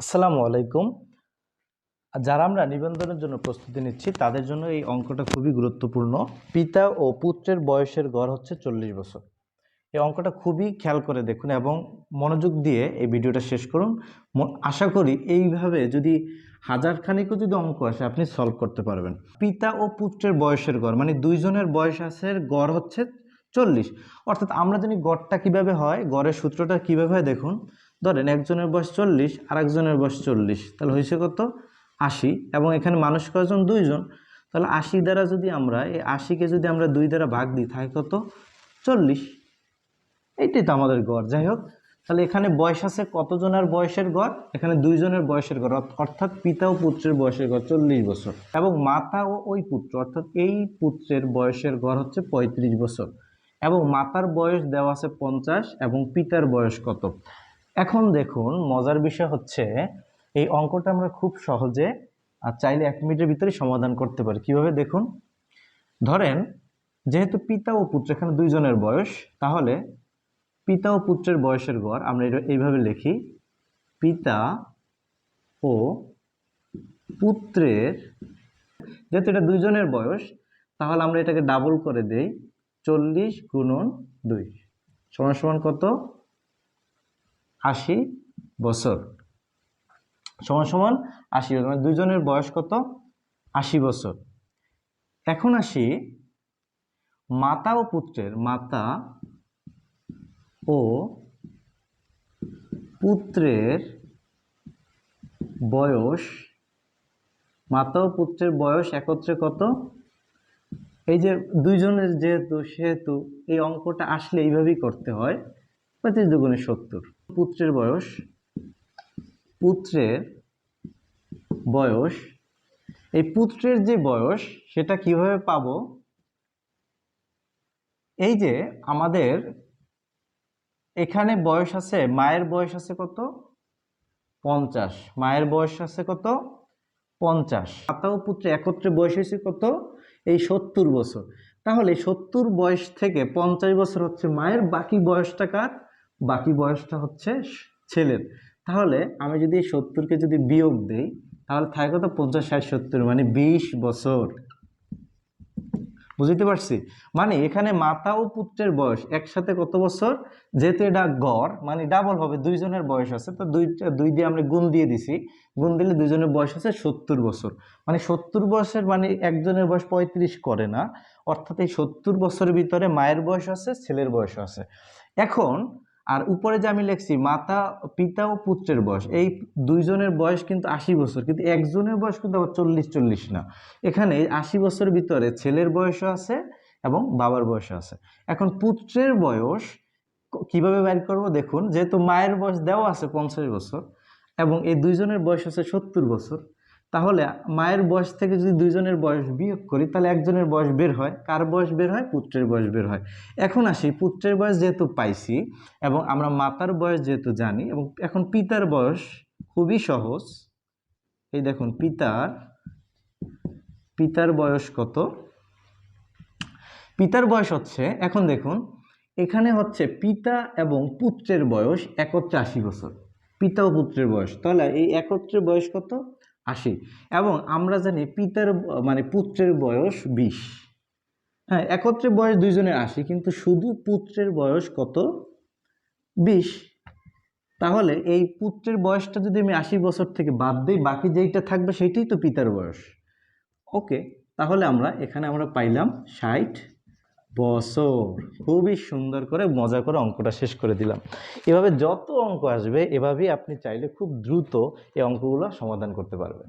আসসালামু আলাইকুম। যারা আমরা নিবন্ধনের জন্য প্রস্তুতি নিচ্ছি, তাদের জন্য এই অঙ্কটা খুবই গুরুত্বপূর্ণ। পিতা ও পুত্রের বয়সের গড় হচ্ছে চল্লিশ বছর। এই অঙ্কটা খুবই খেয়াল করে দেখুন এবং মনোযোগ দিয়ে এই ভিডিওটা শেষ করুন। আশা করি এইভাবে যদি হাজার খানিকও যদি অঙ্ক আসে, আপনি সলভ করতে পারবেন। পিতা ও পুত্রের বয়সের গড় মানে দুইজনের বয়স আছে গড় হচ্ছে চল্লিশ। অর্থাৎ আমরা জানি গড়টা কীভাবে হয়, গড়ের সূত্রটা কীভাবে হয় দেখুন। ধরেন একজনের বয়স চল্লিশ আর একজনের বয়স চল্লিশ, তাহলে হয়েছে কত? আশি। এবং এখানে মানুষ কয়জন? দুইজন। তাহলে আশি দ্বারা যদি আমরা, এই আশিকে যদি আমরা দুই দ্বারা ভাগ দিই থাকে কত? চল্লিশ। এইটাই তো আমাদের গড়। যাই হোক, তাহলে এখানে বয়স আছে কতজনের বয়সের গড়? এখানে দুইজনের বয়সের গড়। অর্থ- অর্থাৎ পিতা ও পুত্রের বয়সের গড়, চল্লিশ বছর। এবং মাতা ও ওই পুত্র, অর্থাৎ এই পুত্রের বয়সের গড় হচ্ছে পঁয়ত্রিশ বছর। এবং মাতার বয়স দেওয়া আছে পঞ্চাশ এবং পিতার বয়স কত? এখন দেখুন, মজার বিষয় হচ্ছে, এই অঙ্কটা আমরা খুব সহজে, আর চাইলে এক মিনিটের ভিতরে সমাধান করতে পারি। কীভাবে? দেখুন, ধরেন, যেহেতু পিতা ও পুত্র এখানে দুইজনের বয়স, তাহলে পিতা ও পুত্রের বয়সের গড় আমরা এটা এইভাবে লিখি, পিতা ও পুত্রের, যেহেতু এটা দুইজনের বয়স, তাহলে আমরা এটাকে ডাবল করে দেই, চল্লিশ গুণন দুই। সমান সমান কত? আশি বছর। সমান সমান আশি বছর মানে দুইজনের বয়স কত? আশি বছর। এখন আসি মাতা ও পুত্রের, মাতা ও পুত্রের বয়স, মাতা ও পুত্রের বয়স একত্রে কত? এই যে দুইজনের যেহেতু, সেহেতু এই অঙ্কটা আসলে এইভাবেই করতে হয়, পঁয়ত্রিশ দুগুণে সত্তর। পুত্রের বয়স? পুত্রের বয়স? এই পুত্রের যে বয়স, সেটা কীভাবে পাবো? এই যে আমাদের এখানে বয়স আছে, মায়ের বয়স আছে কত? পঞ্চাশ। মায়ের বয়স আছে কত? পঞ্চাশ। মাতা ও পুত্র একত্রে বয়স হয়েছে কত? এই সত্তর বছর। তাহলে সত্তর বয়স থেকে পঞ্চাশ বছর হচ্ছে মায়ের, বাকি বয়সটা কার? বাকি বয়সটা হচ্ছে ছেলের। তাহলে আমি যদি সত্তরকে যদি বিয়োগ দেই, তাহলে থাকে কত? পঞ্চাশ, ষাট, সত্তর মানে বিশ বছর। বুঝতে পারছি? মানে এখানে মাতা ও পুত্রের বয়স একসাথে কত বছর? যেহেতু এটা গড় মানে ডাবল হবে, দুইজনের বয়স আছে, তো দুই দুই দিয়ে আমরা গুণ দিয়ে দিছি। গুণ দিলে দুইজনের বয়স আছে সত্তর বছর। মানে সত্তর বয়সের মানে একজনের বয়স পঁয়ত্রিশ করে না। অর্থাৎ এই সত্তর বছরের ভিতরে মায়ের বয়স আছে, ছেলের বয়স আছে। এখন আর উপরে যে আমি লিখছি, মাতা, পিতা ও পুত্রের বয়স, এই দুইজনের বয়স কিন্তু আশি বছর, কিন্তু একজনের বয়স কিন্তু আবার চল্লিশ চল্লিশ না। এখানে আশি বছরের ভিতরে ছেলের বয়সও আছে এবং বাবার বয়সও আছে। এখন পুত্রের বয়স কীভাবে বের করব? দেখুন, যেহেতু মায়ের বয়স দেওয়া আছে পঞ্চাশ বছর এবং এই দুইজনের বয়স আছে সত্তর বছর তাহলে মায়ের বয়স থেকে যদি দুইজনের বয়স বিয়োগ করি, তাহলে একজনের বয়স বের হয়, কার বয়স বের হয়? পুত্রের বয়স বের হয়। এখন আসি, পুত্রের বয়স যেহেতু পাইছি এবং আমরা মাতার বয়স যেহেতু জানি এবং এখন পিতার বয়স খুবই সহজ। এই দেখুন, পিতার পিতার বয়স কত? পিতার বয়স হচ্ছে, এখন দেখুন, এখানে হচ্ছে পিতা এবং পুত্রের বয়স একত্রে আশি বছর। পিতা ও পুত্রের বয়স। তাহলে এই একত্রের বয়স কত? আশি। এবং আমরা জানি পিতার মানে পুত্রের বয়স বিশ। হ্যাঁ একত্রে বয়স দুইজনের আশি, কিন্তু শুধু পুত্রের বয়স কত? বিশ। তাহলে এই পুত্রের বয়সটা যদি আমি আশি বছর থেকে বাদ দিই, বাকি যেইটা থাকবে সেইটাই তো পিতার বয়স। ওকে, তাহলে আমরা, এখানে আমরা পাইলাম ষাট। বছর খুবই সুন্দর করে, মজা করে অঙ্কটা শেষ করে দিলাম। এভাবে যত অঙ্ক আসবে, এভাবেই আপনি চাইলে খুব দ্রুত এই অঙ্কগুলো সমাধান করতে পারবেন।